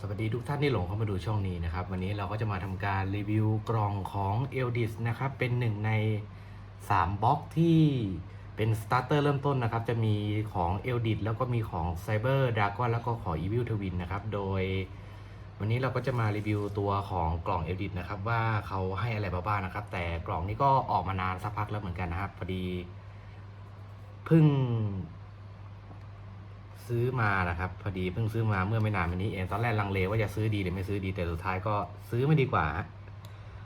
สวัสดีทุกท่านที่หลงเข้ามาดูช่องนี้นะครับ วันนี้เราก็จะมาทำการรีวิวกล่องของ e l d i s นะครับ เป็นหนึ่งใน 3บล็อกที่เป็นสตาร์เตอร์เริ่มต้นนะครับ จะมีของ e l d i s แล้วก็มีของ Cyber Dragon แล้วก็ของ Evil Twin นะครับ โดยวันนี้เราก็จะมารีวิวตัวของกล่อง e l d i s นะครับว่าเขาให้อะไรบ้างนะครับ แต่กล่องนี้ก็ออกมานานสักพักแล้วเหมือนกันนะครับพอดีเพิ่ง ซื้อมานะครับ พอดีเพิ่งซื้อมาเมื่อไม่นานมานี้เองตอนแรกลังเลว่าจะซื้อดีหรือไม่ซื้อดีแต่สุดท้ายก็ซื้อไม่ดีกว่า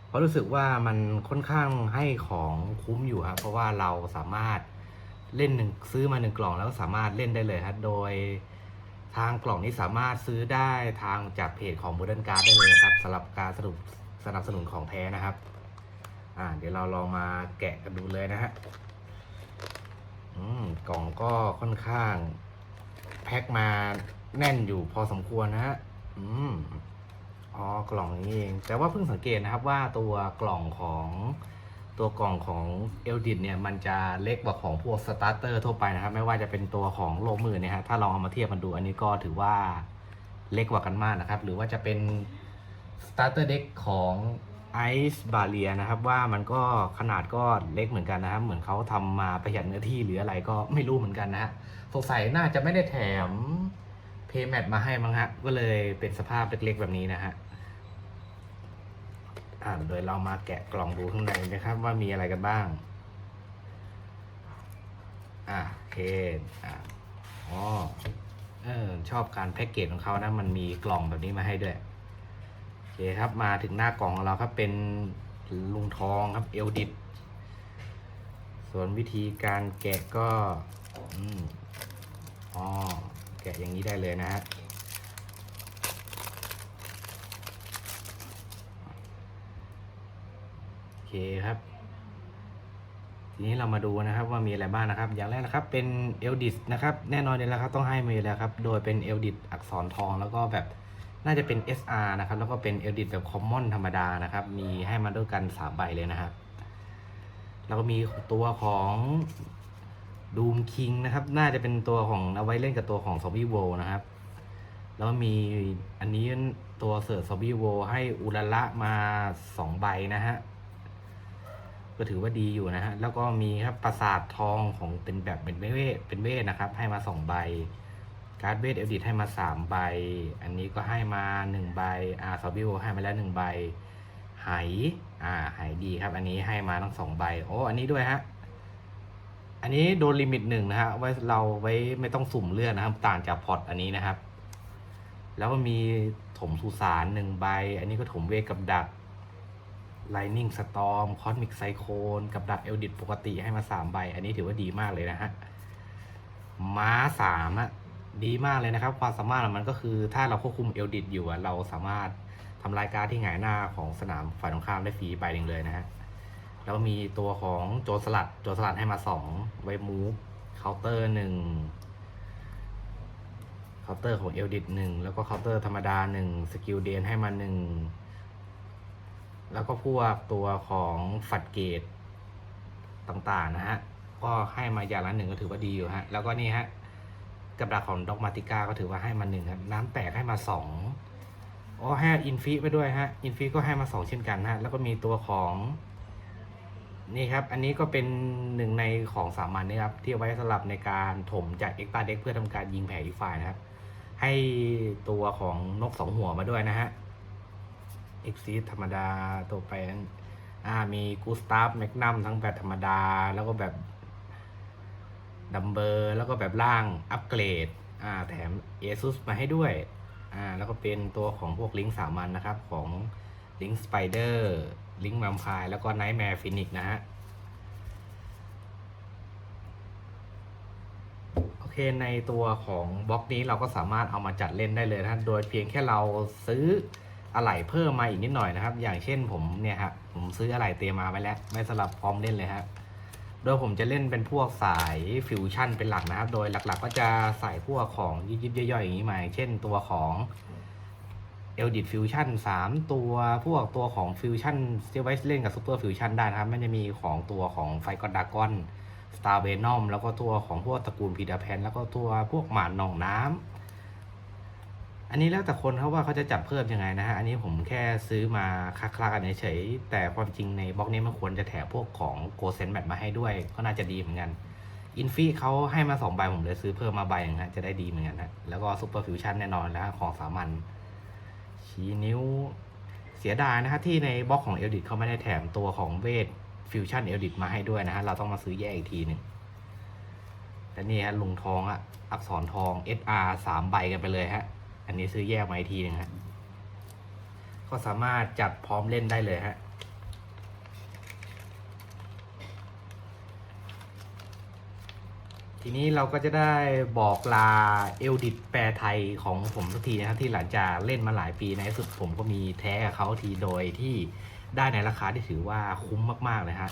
เพราะรู้สึกว่ามันค่อนข้างให้ของคุ้มอยู่ครับเพราะว่าเราสามารถเล่นหนึ่งซื้อมาหนึ่งกล่องแล้วก็สามารถเล่นได้เลยครับโดยทางกล่องนี้สามารถซื้อได้ทางจากเพจของโมเดิร์นการ์ดได้เลยครับสำหรับการสรุปสนับสนุนของแท้นะครับ อ่า เดี๋ยวเราลองมาแกะกันดูเลยนะฮะอืมกล่องก็ค่อนข้าง พ็คมาแน่นอยู่พอสมควรนะฮะอืมอ๋อกล่องนี้เอง แต่ว่าเพิ่งสังเกตนะครับว่าตัวกล่องของตัวกล่องของเอลดิดเนี่ยมันจะเล็กกว่าของพวกสตาร์เตอร์ทั่วไปนะครับ ไม่ว่าจะเป็นตัวของโลมือเนี่ยฮะถ้าลองเอามาเทียบกันดูอันนี้ก็ถือว่าเล็กกว่ากันมากนะครับ หรือว่าจะเป็นสตาร์เตอร์เด็กของ ไอซ์บาเลียนะครับว่ามันก็ขนาดก็เล็กเหมือนกันนะครับ เหมือนเขาทำมาประหยัดเนื้อที่หรืออะไรก็ไม่รู้เหมือนกันนะฮะสงสัยน่าจะไม่ได้แถมเพย์แมทมาให้มั้งฮะก็เลยเป็นสภาพเล็กๆแบบนี้นะฮะอ่าโดยเรามาแกะกล่องดูข้างในนะครับ ว่ามีอะไรกันบ้าง อ่าโอเคอ่าอ๋อเออชอบการแพ็กเกจของเขานะ มันมีกล่องแบบนี้มาให้ด้วย อเคครับมาถึงหน้ากล่องของเราครับเป็นลุงทองครับเอลดิตส่วนวิธีการแกะก็อ๋อแกะอย่างนี้ได้เลยนะฮะโอเคครับ ทีนี้เรามาดูนะครับว่ามีอะไรบ้างนะครับ อย่างแรกนะครับเป็นเอลดิสนะครับ แน่นอนเลยแล้วครับต้องให้มาอยู่แล้วครับ โดยเป็นเอลดิสอักษรทองแล้วก็แบบ น่าจะเป็น SR นะครับ แล้วก็เป็นเอลดิสแบบคอมมอนธรรมดานะครับ มีให้มาด้วยกันสามใบเลยนะครับ แล้วก็มีตัวของดูมคิงนะครับ น่าจะเป็นตัวของเอาไว้เล่นกับตัวของซอมบี้โวนะครับ แล้วก็มีอันนี้ตัวเสิร์ฟซอมบี้โวให้อุลละมาสองใบนะฮะ ก็ถือว่าดีอยู่นะฮะ แล้วก็มีครับปราสาททองของเป็นแบบเป็นเวทเป็นเวทนะครับ ให้มาสองใบ การ์ดเวทเอลดิทให้มาสามใบ อันนี้ก็ให้มาหนึ่งใบอ่าซอบิโอให้มาแล้วหนึ่งใบไหอ่าไหดีครับ อันนี้ให้มาทั้งสองใบโอ้อันนี้ด้วยฮะอันนี้โดนลิมิตหนึ่งนะฮะไว้เราไว้ไม่ต้องสุ่มเลือดนะครับ ต่างจากพอร์ตอันนี้นะครับ แล้วก็มีถมสุสานหนึ่งใบ อันนี้ก็ถมเวกับดัก Lightning Storm Cosmic Cyclone กับดักเอลดิตปกติให้มาสามใบ อันนี้ถือว่าดีมากเลยนะฮะม้าสามอะ ดีมากเลยนะครับ ความสามารถของมันก็คือถ้าเราควบคุมเอลดิตอยู่เราสามารถทำลายการที่หงายหน้าของสนามฝ่ายตรงข้ามได้ฟรีใบหนึ่งเลยนะฮะแล้วมีตัวของโจรสลัดโจรสลัดให้มาสองไว้มูฟเคาน์เตอร์หนึ่งเคาน์เตอร์ของเอลดิตหนึ่งแล้วก็เคาน์เตอร์ธรรมดาหนึ่งสกิลเดนให้มาหนึ่งแล้วก็พวกตัวของฝัดเกตต่างๆนะฮะก็ให้มาอย่างละหนึ่งก็ถือว่าดีอยู่ฮะแล้วก็นี่ฮะ กับดักของด็อกมาติก้าก็ถือว่าให้มาหนึ่งครับ น้ำแตกให้มาสองอ๋อให้อินฟิไปด้วยฮะ อินฟิก็ให้มาสองเช่นกันฮะ แล้วก็มีตัวของนี่ครับ อันนี้ก็เป็นหนึ่งในของสามัญนะครับ ที่เอาไว้สำหรับในการถมจากเอ็กตาเด็กเพื่อทำการยิงแผ่อีกฝ่ายนะครับ ให้ตัวของนกสองหัวมาด้วยนะฮะเอ็กซีธรรมดาตัวแปนอ่ามีกูสตาฟแมกนัมทั้งแบบธรรมดา แล้วก็แบบ ดัมเบอร์แล้วก็แบบล่างอัปเกรดอ่าแถม ASUS มาให้ด้วยอ่าแล้วก็เป็นตัวของพวกลิงก์สามัญนะครับ ของลิงก์สไปเดอร์ลิงก์แวมไพร์แล้วก็ไนท์แมร์ฟินิกนะฮะโอเคในตัวของบล็อกนี้เราก็สามารถเอามาจัดเล่นได้เลยนะโดยเพียงแค่เราซื้ออะไหล่เพิ่มมาอีกนิดหน่อยนะครับ อย่างเช่นผมเนี่ยครับผมซื้ออะไหล่เตรียมมาไว้แล้ว ไม่สลับพร้อมเล่นเลยครับ โดยผมจะเล่นเป็นพวกสายฟิวชั่นเป็นหลักนะครับ โดยหลักๆ ก็จะใส่พวกของยิบๆย่อยๆอย่างนี้มา เช่นตัวของเอลดิ f ฟิวชั่น3ตัวพวกตัวของฟิวชั่นที่ไว้เล่นกับซูเปอร์ฟิวชั่นได้นะครับ มันจะมีของตัวของไฟกอดดากอนสตาร์เวนอมแล้วก็ตัวของพวกตระกูลพีดาแพนแล้วก็ตัวพวกหมาหนองน้ำ อันนี้แล้วแต่คนเขาว่าเขาจะจัดเพิ่มยังไงนะฮะ อันนี้ผมแค่ซื้อมาคลักๆกันเฉยๆแต่ความจริงในบล็อกนี้มันควรจะแถมพวกของโกเซนแบตมาให้ด้วย ก็น่าจะดีเหมือนกันอินฟีเขาให้มาสองใบผมเลยซื้อเพิ่มมาใบหนึงฮะจะได้ดีเหมือนกันฮะแล้วก็ซูเปอร์ฟิวชั่นแน่นอนแล้วของสามัญชี้นิ้วเสียดายนะฮะที่ในบล็อกของเอลดิทเขาไม่ได้แถมตัวของเวทฟิวชั่นเอลดิทมาให้ด้วยนะฮะเราต้องมาซื้อแยกอีกทีหนึ่งและนี่ฮะลุงทองอะอักษรทอง SR สามใบกันไปเลยฮะ อันนี้ซื้อแยกมาอีกทีหนึงฮะก็สามารถจัดพร้อมเล่นได้เลยฮะทีนี้เราก็จะได้บอกลาเอลดิตแปลไทยของผมสักทีนะครับ ที่หลังจากเล่นมาหลายปีในที่สุดผมก็มีแท้กับเขาทีโดยที่ได้ในราคาที่ถือว่าคุ้มมาก ๆ เลยฮะ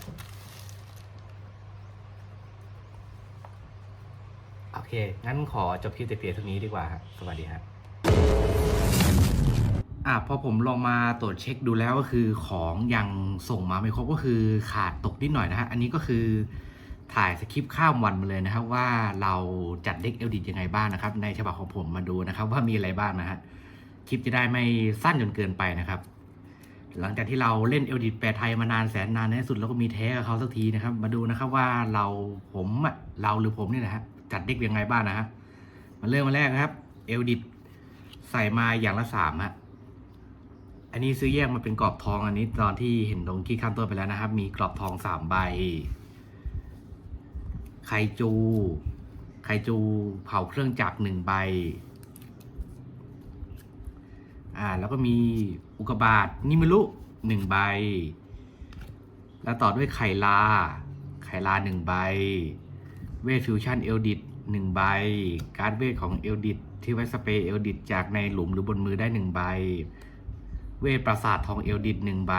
โอเค งั้นขอจบคลิปแต่เพียงเท่านี้ดีกว่าฮะสวัสดีครับ อะพอผมลองมาตรวจเช็คดูแล้วก็คือของยังส่งมาไม่ครบก็คือขาดตกนิดหน่อยนะฮะ อันนี้ก็คือถ่ายสคริปต์ข้ามวันมาเลยนะครับว่าเราจัดเด็กเอลดิตยังไงบ้างนะครับ ในฉบับของผมมาดูนะครับ ว่ามีอะไรบ้างนะฮะคลิปจะได้ไม่สั้นจนเกินไปนะครับ หลังจากที่เราเล่นเอลดิตแปลไทยมานานแสนนานในที่สุดเราก็มีแท้กับเขาสักทีนะครับ มาดูนะครับว่าเราผมอะเราหรือผมเนี่ยนะฮะจัดเด็กยังไงบ้างนะฮะมาเริ่มมาแรกนะครับเอลดิต ใส่มาอย่างละสามฮะอันนี้ซื้อแยกมาเป็นกรอบทองอันนี้ตอนที่เห็นตรงที่ข้ามต้นไปแล้วนะครับ มีกรอบทองสามใบ ไคจู ไคจูเผาเครื่องจักรหนึ่งใบ อ่า แล้วก็มีอุกกาบาตนิมรุหนึ่งใบ แล้วต่อด้วยไข่ลา ไข่ลาหนึ่งใบ เวทฟิวชั่นเอลดิตหนึ่งใบ การ์ดเวทของเอลดิต ที่ไว้สเปรย์เอลดิตจากในหลุมหรือบนมือได้หนึ่งใบ เวทปราสาททองเอลดิตหนึ่งใบ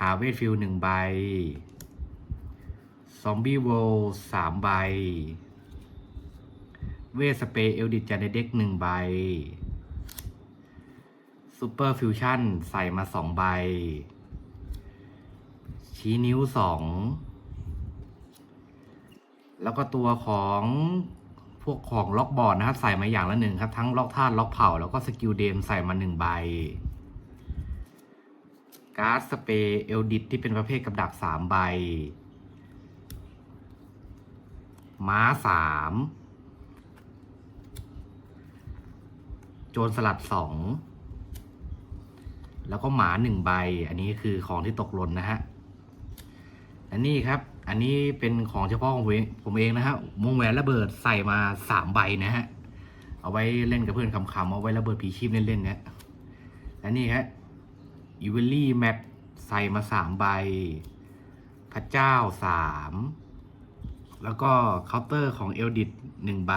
หาเวทฟิลหนึ่งใบ ซอมบี้โวลสามใบ เวทสเปรย์เอลดิดจากในเด็กหนึ่งใบซูเปอร์ฟิวชั่นใส่มาสองใบ ชี้นิ้วสองแล้วก็ตัวของ พวกของล็อกบอร์ดนะครับ ใส่มาอย่างละหนึ่งครับ ทั้งล็อกธาตุล็อกเผาแล้วก็สกิลเดมใส่มาหนึ่งใบการ์ดสเปรย์เอลดิตที่เป็นประเภทกับดักสามใบ ม้าสามโจรสลัดสองแล้วก็หมาหนึ่งใบ อันนี้คือของที่ตกหล่นนะฮะอันนี้ครับ อันนี้เป็นของเฉพาะของผมเองมเองนะฮะวงแหวนระเบิดใส่มาสามใบนะฮะ เอาไว้เล่นกับเพื่อนคำๆเอาไว้ระเบิดผีชีพเล่นๆเนี่ยและนี่ครับอีเวลลี่แมปใส่มาสามใบ พระเจ้าสามแล้วก็เคาน์เตอร์ของเอลดิตหนึ่งใบ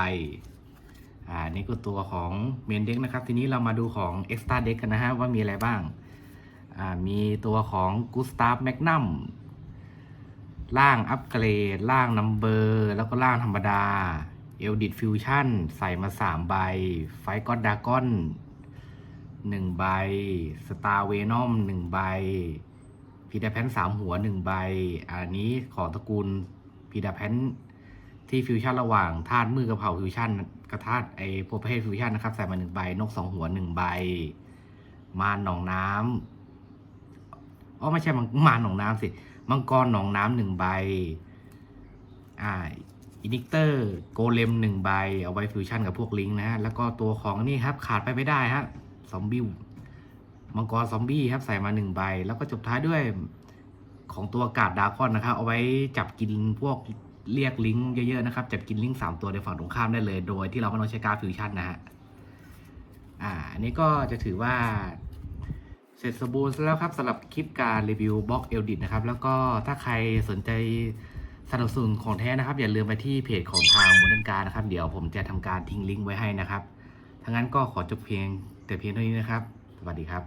อ่า นี่ก็ตัวของเมนเด็กนะครับ ทีนี้เรามาดูของ Extra Deck กันนะฮะ ว่ามีอะไรบ้าง อ่า มีตัวของกูสตาฟแมกนัม ล่างอัปเกรด ล่างนัมเบอร์ แล้วก็ล่างธรรมดาเอลดิตฟิวชั่นใส่มาสามใบ ไฟกอดดากอนหนึ่งใบสตาร์เวนอมหนึ่งใบพีดาแพนสามหัวหนึ่งใบ อันนี้ของตระกูลพีดาแพนที่ฟิวชั่นระหว่างธาตุมือกับเผาฟิวชั่นกับธาตุไอโปรประเภทฟิวชั่นนะครับ ใส่มาหนึ่งใบ นกสองหัวหนึ่งใบ มารหนองน้ำอ๋อไม่ใช่มังมารหนองน้ำสิ มังกรหนองน้ำหนึ่งใบ อ่าอินิกเตอร์โกเลมหนึ่งใบ เอาไว้ฟิวชั่นกับพวกลิงนะฮะแล้วก็ตัวของนี่ครับขาดไปไม่ได้ฮะซอมบี้มังกรซอมบี้ครับใส่มาหนึ่งใบ แล้วก็จบท้ายด้วยของตัวกาดดาคอนนะครับ เอาไว้จับกินพวกเรียกลิงก์เยอะๆนะครับ จับกินลิงก์สามตัวในฝั่งตรงข้ามได้เลย โดยที่เราไม่ต้องใช้การฟิวชั่นนะฮะ อ่า อันนี้ก็จะถือว่า เสร็จสมบูรณ์แล้วครับสำหรับคลิปการรีวิวบล็อกเอลดินะครับ แล้วก็ถ้าใครสนใจสนับสนุนของแท้นะครับ อย่าลืมไปที่เพจของทางมูลนิการนะครับ เดี๋ยวผมจะทำการทิ้งลิงก์ไว้ให้นะครับทั้างนั้นก็ขอจบเพียงแต่เพียงเท่านี้นะครับ สวัสดีครับ